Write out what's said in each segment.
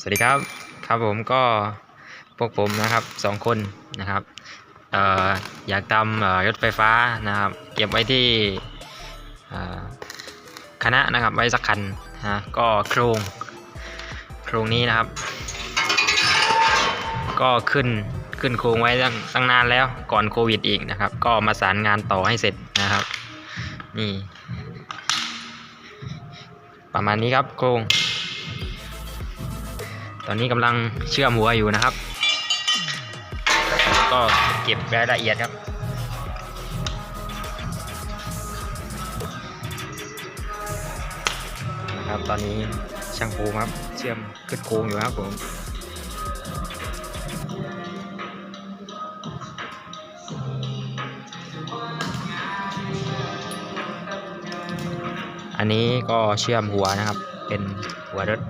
สวัสดีครับ ครับผมก็พวกผมนะครับสองคนนะครับเอ่ออยากทำรถไฟฟ้านะครับ เก็บไว้ที่คณะนะครับไว้สักคันนะก็โครงโครงนี้นะครับ ก็ขึ้นขึ้นโครงไว้ตั้งตั้งนานแล้วก่อนโควิดอีกนะครับ ก็มาสารงานต่อให้เสร็จนะครับ นี่ ประมาณนี้ครับโครง ตอนนี้กำลังเชื่อมหัวอยู่นะครับ ก็เก็บรายละเอียดครับนะครับตอนนี้ช่างภูมิครับเชื่อมขึ้นโครงอยู่ครับผมอันนี้ก็เชื่อมหัวนะครับ เป็นหัวรถ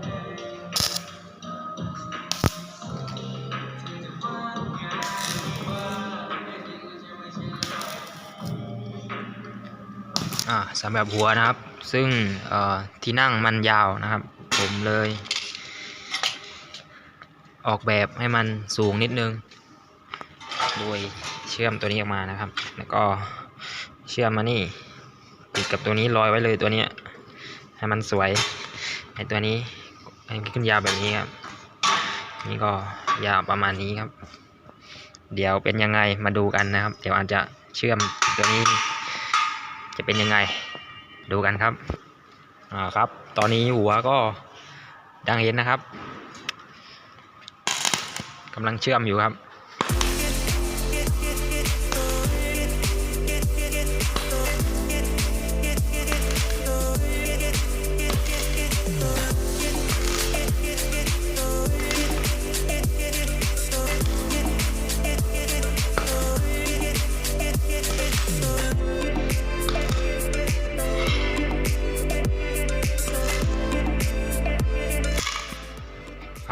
สำหรับหัวนะครับ ซึ่งที่นั่งมันยาวนะครับ ผมเลย ออกแบบให้มันสูงนิดนึง โดยเชื่อมตัวนี้ออกมานะครับ แล้วก็เชื่อมมานี่ติดกับตัวนี้ลอยไว้เลยตัวนี้ให้มันสวยไอตัวนี้ให้มันขึ้นยาวแบบนี้ครับนี่ก็ยาวประมาณนี้ครับ เดี๋ยวเป็นยังไงมาดูกันนะครับ เดี๋ยวอาจจะเชื่อมตัวนี้ จะเป็นยังไง ดูกันครับอ่าครับ ตอนนี้หัวก็ดังเห็นนะครับกำลังเชื่อมอยู่ครับ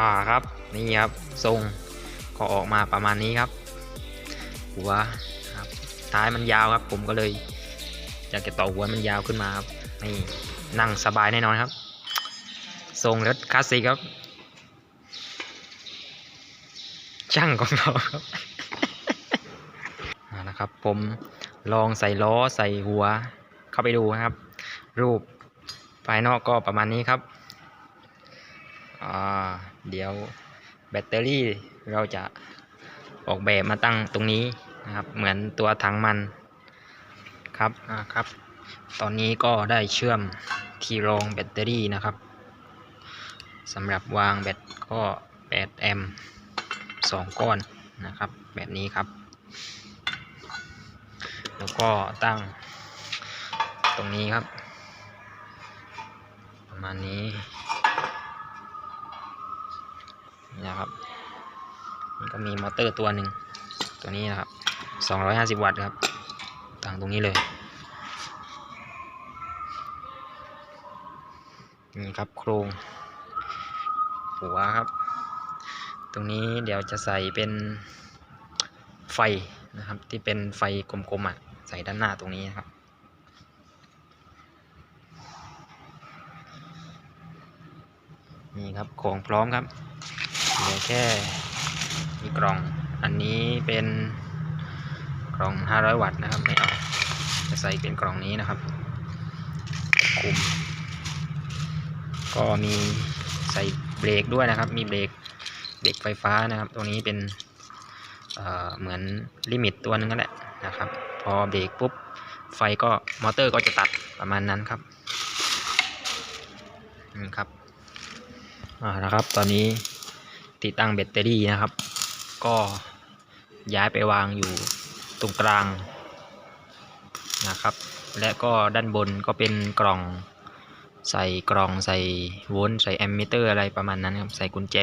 ่าครับนี่ครับทรงก็ออกมาประมาณนี้ครับ หัวครับท้ายมันยาวครับ ผมก็เลยอยากจะต่อหัวมันยาวขึ้นมาครับนี่นั่งสบายแน่นอนครับ ทรงรถคลาสสิกครับช่างของเราครับนะครับ ผมลองใส่ล้อใส่หัวเข้าไปดูนะครับ รูปภายนอกก็ประมาณนี้ครับ อ่าเดี๋ยวแบตเตอรี่เราจะออกแบบมาตั้งตรงนี้นะครับเหมือนตัวถังมันครับอ่าครับ ตอนนี้ก็ได้เชื่อมที่รองแบตเตอรี่นะครับสำหรับวางแบตก็8แอมป์2ก้อนนะครับ แบบนี้ครับ แล้วก็ตั้งตรงนี้ครับ ประมาณนี้ นะครับมันก็มีมอเตอร์ตัวหนึ่งตัวนี้นะครับ 250 วัตต์ครับตั้งตรงนี้เลยนี่ครับโครงหัวครับ ตรงนี้เดี๋ยวจะใส่เป็นไฟนะครับที่เป็นไฟกลมๆอะใส่ด้านหน้าตรงนี้นะครับนี่ครับของพร้อมครับ เหลือแค่มีกล่อง อันนี้เป็นกล่อง 500 วัตต์นะครับไม่เอาจะใส่เป็นกล่องนี้นะครับ คุม ก็มีใส่เบรกด้วยนะครับ มีเบรกเบรกไฟฟ้านะครับตัวนี้เป็นเเหมือนลิมิตตัวนึงนั่นแหละนะครับ พอเบรกปุ๊บไฟก็มอเตอร์ก็จะตัดประมาณนั้นครับนี่ครับอ่านะครับ ตอนนี้ ติดตั้งแบตเตอรี่นะครับ ก็ย้ายไปวางอยู่ตรงกลางนะครับ และก็ด้านบนก็เป็นกล่องใส่กล่องใส่โวลต์ใส่แอมมิเตอร์อะไรประมาณนั้นครับใส่กุญแจ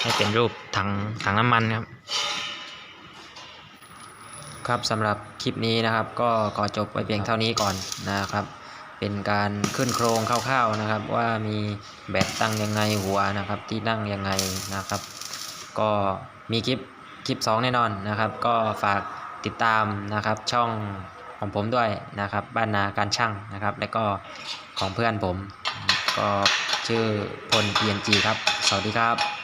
ให้เป็นรูปถังถังน้ำมันครับ ครับสำหรับคลิปนี้นะครับ ก็ขอจบไว้เพียงเท่านี้ก่อนนะครับ เป็นการขึ้นโครงคร่าวๆนะครับ ว่ามีแบตตั้งยังไงหัวนะครับ ที่นั่งยังไงนะครับ ก็มีคลิปคลิป 2 แน่นอนนะครับ ก็ฝากติดตามนะครับช่องของผมด้วยนะครับ บ้านนาการช่างนะครับ และก็ของเพื่อนผม ก็ชื่อพล PNG ครับ สวัสดีครับ